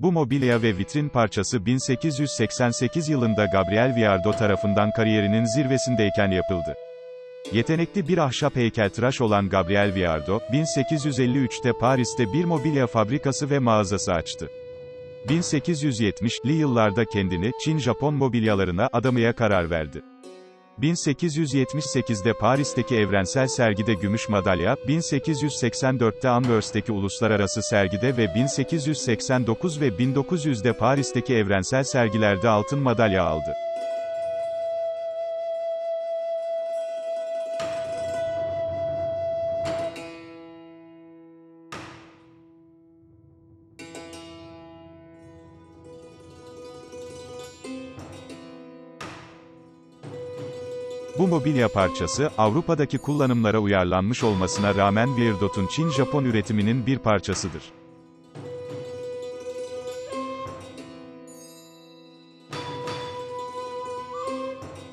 Bu mobilya ve vitrin parçası 1888 yılında Gabriel Viardot tarafından kariyerinin zirvesindeyken yapıldı. Yetenekli bir ahşap heykeltıraş olan Gabriel Viardot, 1853'te Paris'te bir mobilya fabrikası ve mağazası açtı. 1870'li yıllarda kendini, Çin-Japon mobilyalarına adamaya karar verdi. 1878'de Paris'teki evrensel sergide gümüş madalya, 1884'te Anvers'teki uluslararası sergide ve 1889 ve 1900'de Paris'teki evrensel sergilerde altın madalya aldı. Bu mobilya parçası, Avrupa'daki kullanımlara uyarlanmış olmasına rağmen Viardot'un Çin-Japon üretiminin bir parçasıdır.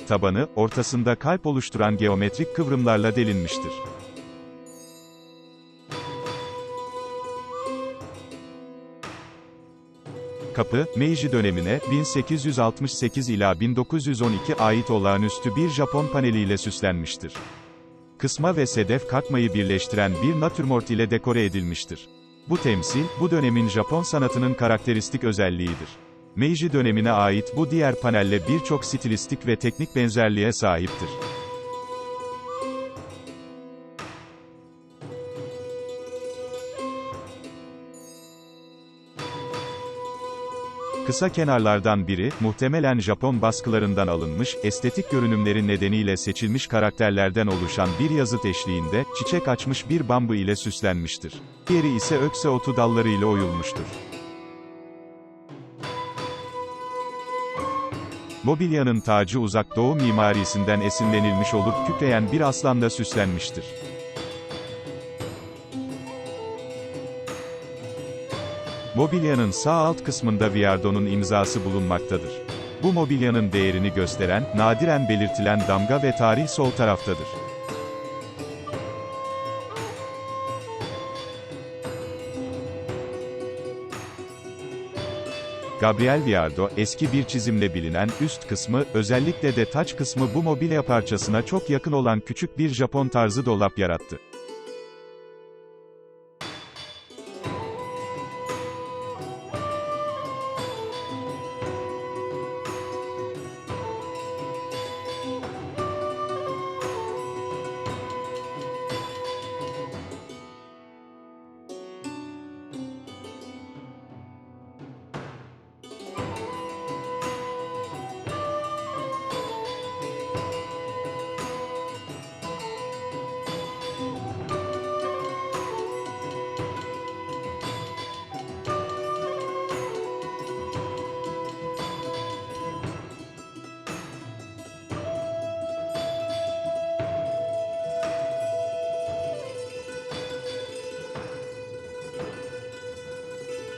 Tabanı, ortasında kalp oluşturan geometrik kıvrımlarla delinmiştir. Kapı, Meiji dönemine, 1868 ila 1912 ait olağanüstü bir Japon paneliyle süslenmiştir. Kısma ve sedef katmayı birleştiren bir natürmort ile dekore edilmiştir. Bu temsil, bu dönemin Japon sanatının karakteristik özelliğidir. Meiji dönemine ait bu diğer panelle birçok stilistik ve teknik benzerliğe sahiptir. Kısa kenarlardan biri, muhtemelen Japon baskılarından alınmış, estetik görünümleri nedeniyle seçilmiş karakterlerden oluşan bir yazıt eşliğinde, çiçek açmış bir bambu ile süslenmiştir. Diğeri ise ökse otu dalları ile oyulmuştur. Mobilyanın tacı uzak doğu mimarisinden esinlenilmiş olup kükreyen bir aslanla süslenmiştir. Mobilyanın sağ alt kısmında Viardot'un imzası bulunmaktadır. Bu mobilyanın değerini gösteren, nadiren belirtilen damga ve tarih sol taraftadır. Gabriel Viardot, eski bir çizimle bilinen, üst kısmı, özellikle de taç kısmı bu mobilya parçasına çok yakın olan küçük bir Japon tarzı dolap yarattı.